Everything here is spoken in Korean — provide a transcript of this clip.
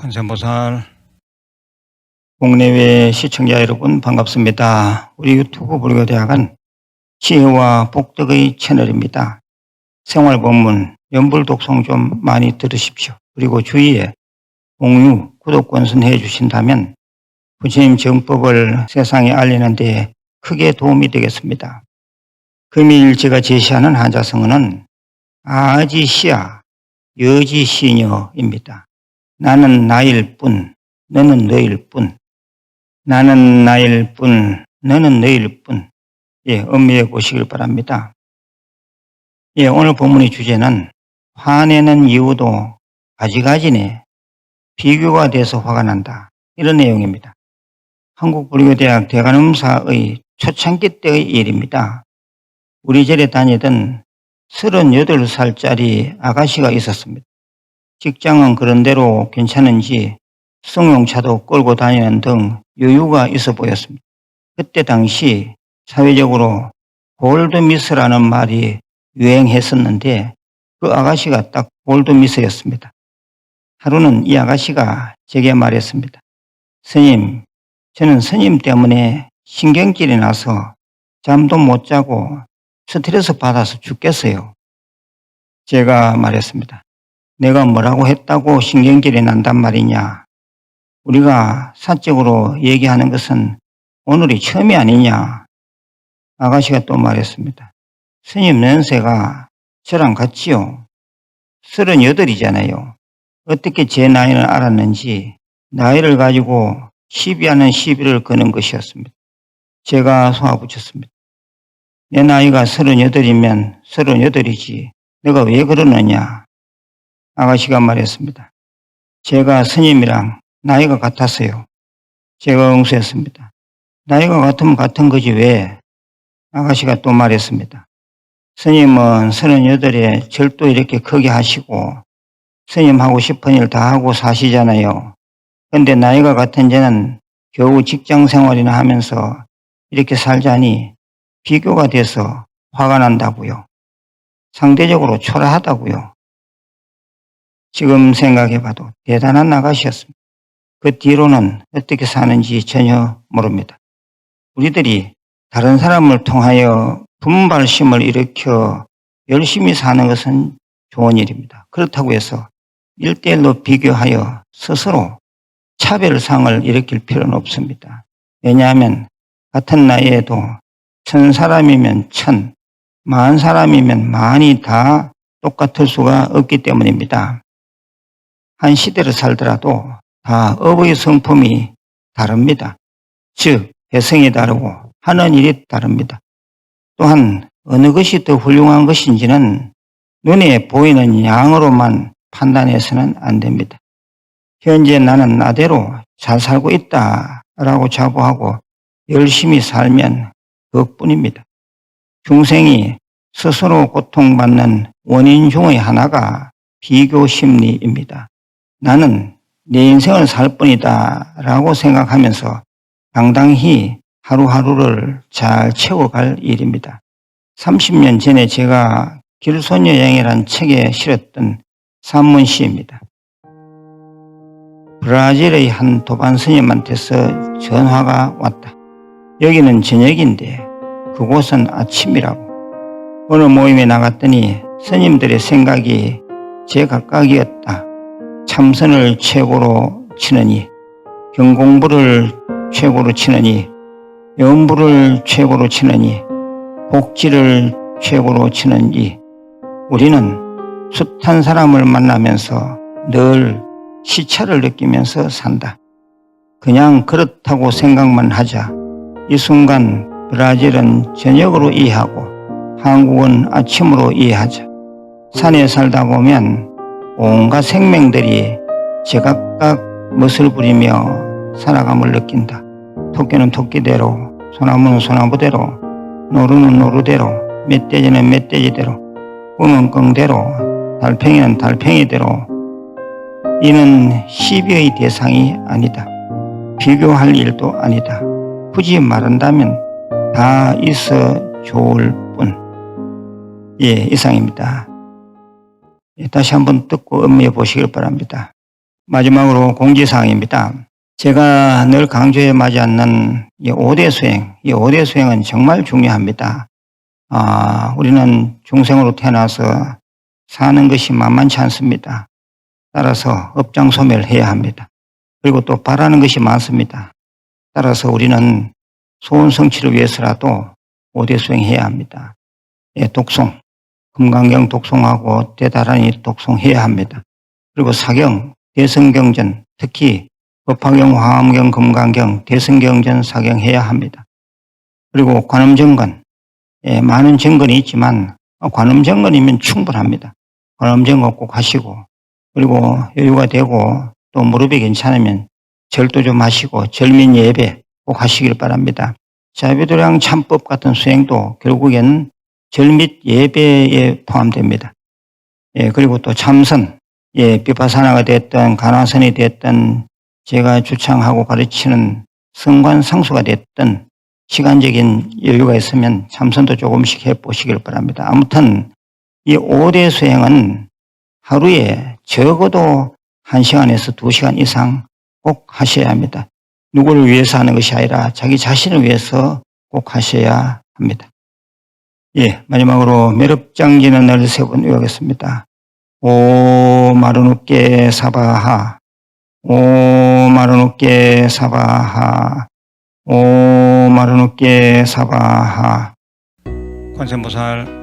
한산보살 국내외 시청자 여러분 반갑습니다. 우리 유튜브 불교대학은 지혜와 복덕의 채널입니다. 생활법문, 연불독송 좀 많이 들으십시오. 그리고 주위에 공유, 구독 권선해 주신다면 부처님 정법을 세상에 알리는 데 크게 도움이 되겠습니다. 금일 제가 제시하는 한자성어는 아지시야, 여지시녀입니다. 나는 나일 뿐, 너는 너일 뿐. 나는 나일 뿐, 너는 너일 뿐. 예, 음미해 보시길 바랍니다. 예, 오늘 본문의 주제는 화내는 이유도 가지가지네. 비교가 돼서 화가 난다. 이런 내용입니다. 한국불교대학 대관음사의 초창기 때의 일입니다. 우리 절에 다니던 38살짜리 아가씨가 있었습니다. 직장은 그런대로 괜찮은지 승용차도 끌고 다니는 등 여유가 있어 보였습니다. 그때 당시 사회적으로 골드미스라는 말이 유행했었는데 그 아가씨가 딱 골드미스였습니다. 하루는 이 아가씨가 제게 말했습니다. 스님, 저는 스님 때문에 신경질이 나서 잠도 못 자고 스트레스 받아서 죽겠어요. 제가 말했습니다. 내가 뭐라고 했다고 신경질이 난단 말이냐. 우리가 사적으로 얘기하는 것은 오늘이 처음이 아니냐. 아가씨가 또 말했습니다. 스님 연세가 저랑 같지요. 서른여덟이잖아요. 어떻게 제 나이를 알았는지 나이를 가지고 시비하는 시비를 거는 것이었습니다. 제가 소화붙였습니다. 내 나이가 서른여덟이면 서른여덟이지. 내가 왜 그러느냐. 아가씨가 말했습니다. 제가 스님이랑 나이가 같았어요. 제가 응수했습니다. 나이가 같으면 같은 거지 왜? 아가씨가 또 말했습니다. 스님은 서른여덟에 절도 이렇게 크게 하시고 스님 하고 싶은 일 다 하고 사시잖아요. 근데 나이가 같은 저는 겨우 직장 생활이나 하면서 이렇게 살자니 비교가 돼서 화가 난다고요. 상대적으로 초라하다고요. 지금 생각해봐도 대단한 아가씨였습니다. 그 뒤로는 어떻게 사는지 전혀 모릅니다. 우리들이 다른 사람을 통하여 분발심을 일으켜 열심히 사는 것은 좋은 일입니다. 그렇다고 해서 일대일로 비교하여 스스로 차별상을 일으킬 필요는 없습니다. 왜냐하면 같은 나이에도 천 사람이면 천, 만 사람이면 만이 다 똑같을 수가 없기 때문입니다. 한 시대를 살더라도 다 업의 성품이 다릅니다. 즉, 배성이 다르고 하는 일이 다릅니다. 또한 어느 것이 더 훌륭한 것인지는 눈에 보이는 양으로만 판단해서는 안 됩니다. 현재 나는 나대로 잘 살고 있다 라고 자부하고 열심히 살면 그것뿐입니다. 중생이 스스로 고통받는 원인 중의 하나가 비교 심리입니다. 나는 내 인생을 살 뿐이다 라고 생각하면서 당당히 하루하루를 잘 채워갈 일입니다. 30년 전에 제가 길소녀 여행이란 책에 실었던 산문 시입니다. 브라질의 한 도반 스님한테서 전화가 왔다. 여기는 저녁인데 그곳은 아침이라고. 어느 모임에 나갔더니 스님들의 생각이 제 각각이었다. 참선을 최고로 치느니 경공부를 최고로 치느니 염부를 최고로 치느니 복지를 최고로 치는이 우리는 숱한 사람을 만나면서 늘 시차를 느끼면서 산다. 그냥 그렇다고 생각만 하자. 이 순간 브라질은 저녁으로 이해하고 한국은 아침으로 이해하자. 산에 살다 보면 온갖 생명들이 제각각 멋을 부리며 살아감을 느낀다. 토끼는 토끼대로, 소나무는 소나무대로, 노루는 노루대로, 멧돼지는 멧돼지대로, 꿈은 껑대로, 달팽이는 달팽이대로. 이는 시비의 대상이 아니다. 비교할 일도 아니다. 굳이 말한다면 다 있어 좋을 뿐. 예, 이상입니다. 예, 다시 한번 듣고 음미해 보시길 바랍니다. 마지막으로 공지사항입니다. 제가 늘 강조해 마지 않는 이 5대 수행, 이 5대 수행은 정말 중요합니다. 아, 우리는 중생으로 태어나서 사는 것이 만만치 않습니다. 따라서 업장 소멸을 해야 합니다. 그리고 또 바라는 것이 많습니다. 따라서 우리는 소원 성취를 위해서라도 5대 수행해야 합니다. 예, 독송, 금강경 독송하고 대다란히 독송해야 합니다. 그리고 사경, 대성경전, 특히 법화경, 화엄경, 금강경, 대성경전 사경해야 합니다. 그리고 관음정건, 예, 많은 정건이 있지만 관음정건이면 충분합니다. 관음정건 꼭 하시고 그리고 여유가 되고 또 무릎이 괜찮으면 절도 좀 하시고 절민 예배 꼭 하시길 바랍니다. 자비도량 참법 같은 수행도 결국엔 절밑 예배에 포함됩니다. 예, 그리고 또 참선, 예, 비파사나가 됐든 가나선이 됐든 제가 주창하고 가르치는 성관 상수가 됐든 시간적인 여유가 있으면 참선도 조금씩 해보시길 바랍니다. 아무튼 이 5대 수행은 하루에 적어도 1시간에서 2시간 이상 꼭 하셔야 합니다. 누구를 위해서 하는 것이 아니라 자기 자신을 위해서 꼭 하셔야 합니다. 예, 마지막으로 매력장지는 늘 세 번 외우겠습니다. 오 마르누께 사바하. 오 마르누께 사바하. 오 마르누께 사바하. 관세음보살